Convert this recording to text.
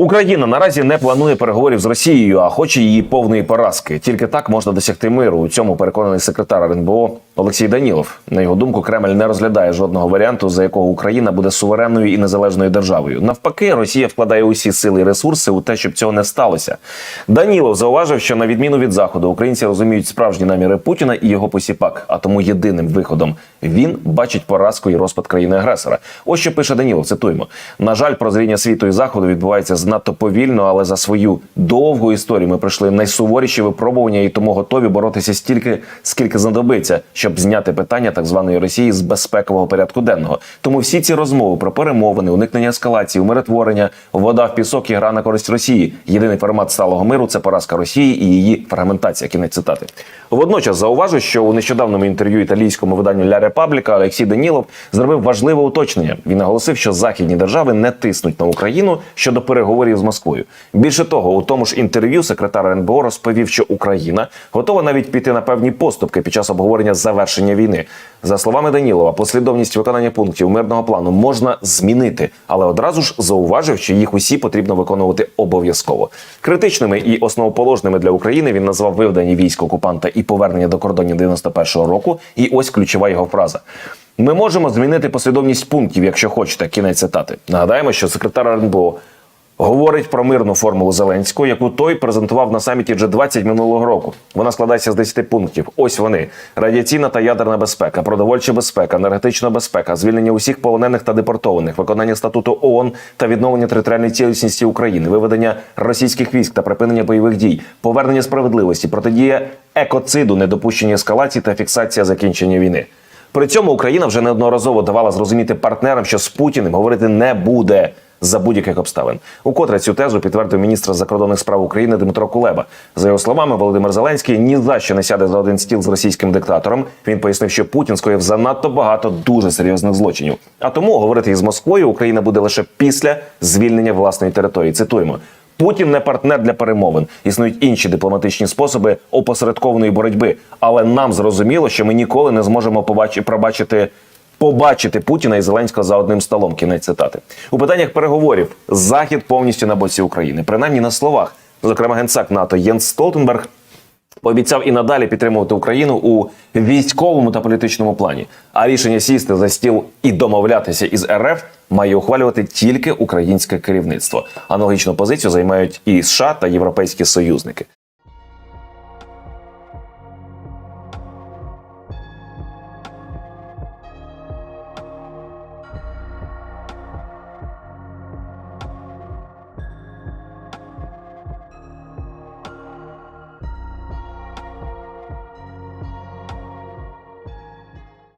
Україна наразі не планує переговорів з Росією, а хоче її повної поразки. Тільки так можна досягти миру. У цьому переконаний секретар РНБО Олексій Данілов. На його думку, Кремль не розглядає жодного варіанту, за якого Україна буде суверенною і незалежною державою. Навпаки, Росія вкладає усі сили і ресурси у те, щоб цього не сталося. Данілов зауважив, що на відміну від заходу українці розуміють справжні наміри Путіна і його посіпак. А тому єдиним виходом він бачить поразку і розпад країни-агресора. Ось що пише Данілов. Цитуємо: на жаль, прозріння світу і заходу відбувається занадто повільно, але за свою довгу історію ми пройшли найсуворіші випробування і тому готові боротися стільки, скільки знадобиться, щоб зняти питання так званої Росії з безпекового порядку денного. Тому всі ці розмови про перемовини, уникнення ескалації, умиротворення, вода в пісок і гра на користь Росії. Єдиний формат сталого миру це поразка Росії і її фрагментація. Кінець цитати. Водночас зауважу, що у нещодавному інтерв'ю італійському виданню Ля Репабліка Олексій Данілов зробив важливе уточнення. Він наголосив, що західні держави не тиснуть на Україну щодо переговорів з Москвою. Більше того, у тому ж інтерв'ю секретар РНБО розповів, що Україна готова навіть піти на певні поступки під час обговорення завершення війни. За словами Данілова, послідовність виконання пунктів мирного плану можна змінити, але одразу ж зауважив, що їх усі потрібно виконувати обов'язково. Критичними і основоположними для України він назвав виведення військ окупанта і повернення до кордонів 91-го року. І ось ключова його фраза. Ми можемо змінити послідовність пунктів, якщо хочете. Кінець цитати. Нагадаємо, що секретар РНБО говорить про мирну формулу Зеленського, яку той презентував на саміті G20 минулого року. Вона складається з 10 пунктів. Ось вони: радіаційна та ядерна безпека, продовольча безпека, енергетична безпека, звільнення усіх полонених та депортованих, виконання статуту ООН та відновлення територіальної цілісності України, виведення російських військ та припинення бойових дій, повернення справедливості, протидія екоциду, недопущення ескалації та фіксація закінчення війни. При цьому Україна вже неодноразово давала зрозуміти партнерам, що з Путіним говорити не буде за будь-яких обставин. Укотре цю тезу підтвердив міністр закордонних справ України Дмитро Кулеба. За його словами, Володимир Зеленський ні за що не сяде за один стіл з російським диктатором. Він пояснив, що Путін скоїв занадто багато дуже серйозних злочинів. А тому говорити із Москвою Україна буде лише після звільнення власної території. Цитуємо. Путін не партнер для перемовин. Існують інші дипломатичні способи опосередкованої боротьби. Але нам зрозуміло, що ми ніколи не зможемо побачити пробачити. Побачити Путіна і Зеленського за одним столом. Кінець цитати у питаннях переговорів. Захід повністю на боці України, принаймні на словах. Зокрема, генсек НАТО Єнс Столтенберг пообіцяв і надалі підтримувати Україну у військовому та політичному плані. А рішення сісти за стіл і домовлятися із РФ має ухвалювати тільки українське керівництво. Аналогічну позицію займають і США та європейські союзники.